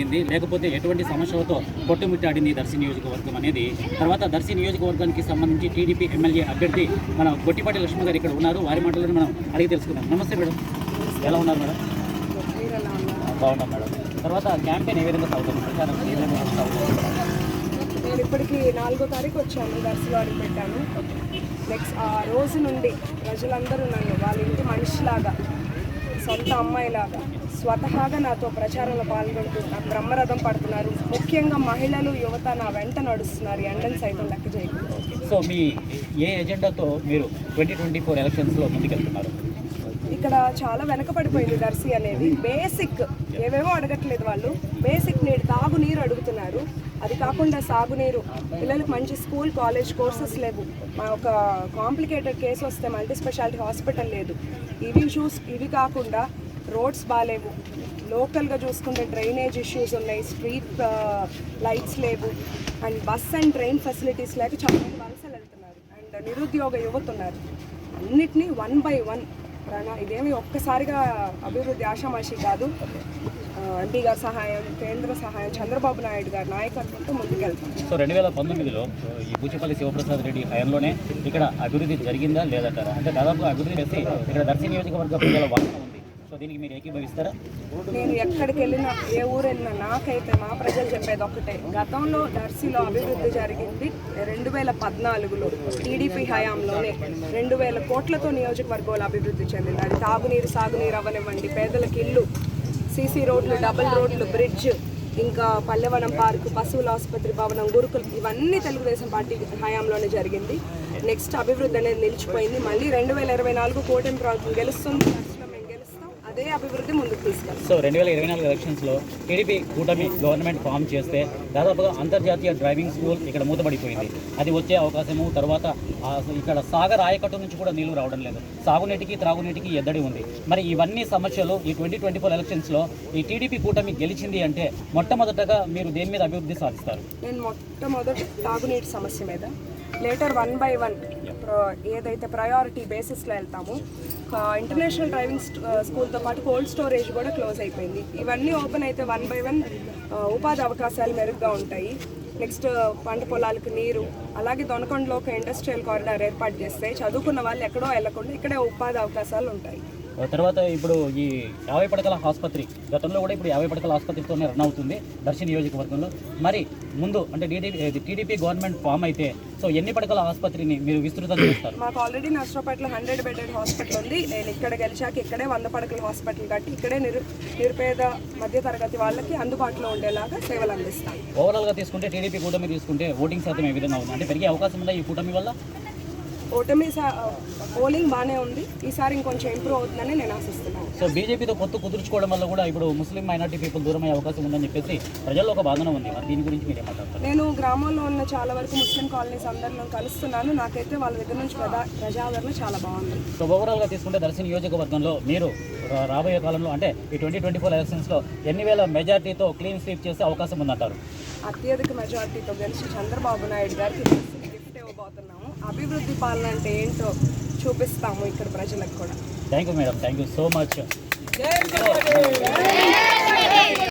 ఉండింది లేకపోతే ఎటువంటి సమస్యలతో కొట్టుమిట్టాడింది దర్శి నియోజకవర్గం అనేది. తర్వాత దర్శి నియోజకవర్గానికి సంబంధించి టీడీపీ ఎమ్మెల్యే అభ్యర్థి మన గొట్టిపాటి లక్ష్మి గారు ఇక్కడ ఉన్నారు. వారి మాటలను మనం అడిగి తెలుసుకుందాం. నమస్తే మేడం. ఎలా ఉన్నారు మేడం? బాగున్నాం మేడం. తర్వాత క్యాంపెయిన్ ఏ విధంగా సాగుతుంది? ప్రచారం ఏ విధంగా సాగుతుంది? నేను ఇప్పటికి నాలుగో తారీఖు వచ్చాను. దర్శనం అడిగి పెట్టాను. నెక్స్ట్ ఆ రోజు నుండి ప్రజలందరూ నన్ను వాళ్ళ ఇంటి మనిషిలాగా సొంత అమ్మాయిలాగా స్వతహాగా నాతో ప్రచారంలో పాల్గొంటూ నాకు బ్రహ్మరథం పడుతున్నారు. ముఖ్యంగా మహిళలు యువత నా వెంట నడుస్తున్నారు. ఎండను సైతం లెక్క చేయకుండా సో మీ ఏ ఎజెండాతో మీరు ట్వంటీ ట్వంటీ ఫోర్ ఎలక్షన్స్లో ముందుకెళ్తున్నారు? ఇక్కడ చాలా వెనకబడిపోయింది దర్శి అనేది. బేసిక్ ఏవేవో అడగట్లేదు వాళ్ళు. బేసిక్ నీరు తాగునీరు అడుగుతున్నారు. అది కాకుండా సాగునీరు. పిల్లలకు మంచి స్కూల్ కాలేజ్ కోర్సెస్ లేవు. మా ఒక కాంప్లికేటెడ్ కేసు వస్తే మల్టీ స్పెషాలిటీ హాస్పిటల్ లేదు. ఇవి ఇష్యూస్ ఇవి కాకుండా రోడ్స్ బాగాలేవు లోకల్గా చూసుకుంటే డ్రైనేజ్ ఇష్యూస్ ఉన్నాయి స్ట్రీట్ లైట్స్ లేవు. And bus and train facilities లేక చాలా మంది వలసలు వెళ్తున్నారు. అండ్ నిరుద్యోగ యువత ఉన్నారు అన్నిటినీ వన్ బై వన్ ప్రణా ఇదేమి ఒక్కసారిగా అభివృద్ధి ఆషామాషి కాదు. ఎంపీ గారి సహాయం కేంద్ర సహాయం చంద్రబాబు నాయుడు గారి నాయకత్వంతో ముందుకెళ్తాం. సో రెండు వేల పంతొమ్మిదిలో ఈ బూచిపల్లి శివప్రసాద్ రెడ్డి హయాంలోనే ఇక్కడ అభివృద్ధి జరిగిందా లేదంటారా? అంటే దాదాపు అభివృద్ధి చేసి ఇక్కడ దర్శి నియోజకవర్గ ప్రజల వాదన ఉంది. సో దీనికి మీరు ఏకీభవిస్తారా? నేను ఎక్కడికి వెళ్ళినా ఏ ఊరు వెళ్ళినా నాకైతే మా ప్రజలు చెప్పేది ఒకటే గతంలో దర్శిలో అభివృద్ధి జరిగింది రెండు వేల పద్నాలుగులో టీడీపీ హయాంలోనే. రెండు వేల కోట్లతో నియోజకవర్గాలు అభివృద్ధి చెందింది. అది తాగునీరు సాగునీరు అవ్వనివ్వండి. పేదలకు ఇల్లు సీసీ రోడ్లు డబుల్ రోడ్లు బ్రిడ్జ్ ఇంకా పల్లెవనం పార్క్ పశువుల ఆసుపత్రి భవనం గురుకులు ఇవన్నీ తెలుగుదేశం పార్టీ హయాంలోనే జరిగింది. నెక్స్ట్ అభివృద్ధి అనేది నిలిచిపోయింది. మళ్ళీ రెండు వేల ఇరవై నాలుగు కూటమి ప్రభుత్వం గెలుస్తుంది. అభివృద్ధి ముందుకు తీసుకెళ్తాం. సో రెండు వేల ఇరవై నాలుగు ఎలక్షన్స్లో టీడీపీ కూటమి గవర్నమెంట్ ఫామ్ చేస్తే దాదాపుగా అంతర్జాతీయ డ్రైవింగ్ స్కూల్ ఇక్కడ మూతపడిపోయింది అది వచ్చే అవకాశము తర్వాత ఇక్కడ సాగర్ ఆయకట్టు నుంచి కూడా నీళ్ళు రావడం లేదు. సాగునీటికి త్రాగునీటికి ఎద్దడి ఉంది. మరి ఇవన్నీ సమస్యలు ఈ ట్వంటీ ట్వంటీ ఫోర్ ఎలక్షన్స్లో ఈ టీడీపీ కూటమి గెలిచింది అంటే మొట్టమొదటగా మీరు దేని మీద అభివృద్ధి సాధిస్తారు? నేను మొట్టమొదటి తాగునీటి సమస్య మీద లేటర్ వన్ బై వన్ ఏదైతే ప్రయారిటీ బేసిస్లో వెళ్తామో ఇంటర్నేషనల్ డ్రైవింగ్ స్కూల్తో పాటు కోల్డ్ స్టోరేజ్ కూడా క్లోజ్ అయిపోయింది. ఇవన్నీ ఓపెన్ అయితే వన్ బై వన్ ఉపాధి అవకాశాలు మెరుగ్గా ఉంటాయి. నెక్స్ట్ పంట పొలాలకు నీరు అలాగే దొనకొండలో ఒక ఇండస్ట్రియల్ కారిడార్ ఏర్పాటు చేస్తే చదువుకున్న వాళ్ళు ఎక్కడో వెళ్ళకుండా ఇక్కడే ఉపాధి అవకాశాలు ఉంటాయి. తర్వాత ఇప్పుడు ఈ యాభై పడకల ఆసుపత్రి గతంలో కూడా ఇప్పుడు యాభై పడకల ఆసుపత్రితోనే రన్ అవుతుంది దర్శి నియోజకవర్గంలో. మరి ముందు అంటే టీడీపీ టీడీపీ గవర్నమెంట్ ఫామ్ అయితే సో ఎన్ని పడకల ఆసుపత్రిని మీరు విస్తృతం చేస్తారు? మాకు ఆల్రెడీ నర్సరాపేటలో హండ్రెడ్ బెడెడ్ హాస్పిటల్ ఉంది. నేను ఇక్కడ గెలిచాక ఇక్కడే వంద పడకల హాస్పిటల్ కట్టి ఇక్కడే నిరు నిరుపేద మధ్యతరగతి వాళ్ళకి అందుబాటులో ఉండేలాగా సేవలు అందిస్తాను ఓవరాల్గా తీసుకుంటే టీడీపీ కూటమి తీసుకుంటే ఓటింగ్ శాతం ఏ విధంగా ఉంది? అంటే పెరిగే అవకాశం ఉందా ఈ కూటమి వల్ల? ఓటమి పోలింగ్ బాగానే ఉంది. ఈసారి ఇంకొంచెం ఇంప్రూవ్ అవుతుందని నేను ఆశిస్తున్నాను. సో బీజేపీతో పొత్తు కుదుర్చుకోవడం వల్ల కూడా ఇప్పుడు ముస్లిం మైనార్టీ పీపుల్ దూరం అయ్యే అవకాశం ఉందని చెప్పేసి ప్రజల్లో ఒక బాధన ఉంది. దీని గురించి మీరు ఏమంటారు నేను గ్రామంలో ఉన్న చాలా వరకు ముస్లిం కాలనీస్ అందరిలో కలుస్తున్నాను. నాకైతే వాళ్ళ దగ్గర నుంచి ప్రజా ప్రజాదరణ చాలా బాగుంది. సో ఓవరాల్గా తీసుకుంటే దర్శి నియోజకవర్గంలో మీరు రాబోయే కాలంలో అంటే ఈ ట్వంటీ ట్వంటీ ఫోర్ ఎలక్షన్స్లో ఎన్ని వేల మెజార్టీతో క్లీన్ స్వీప్ చేసే అవకాశం ఉందంటారు? అత్యధిక మెజారిటీతో గెలిచి చంద్రబాబు నాయుడు గారికి గిఫ్ట్ ఇవ్వబోతున్నాము. అభివృద్ధి పాలన అంటే ఏంటో చూపిస్తాము ఇక్కడ ప్రజలకు కూడా. Thank you madam thank you so much జై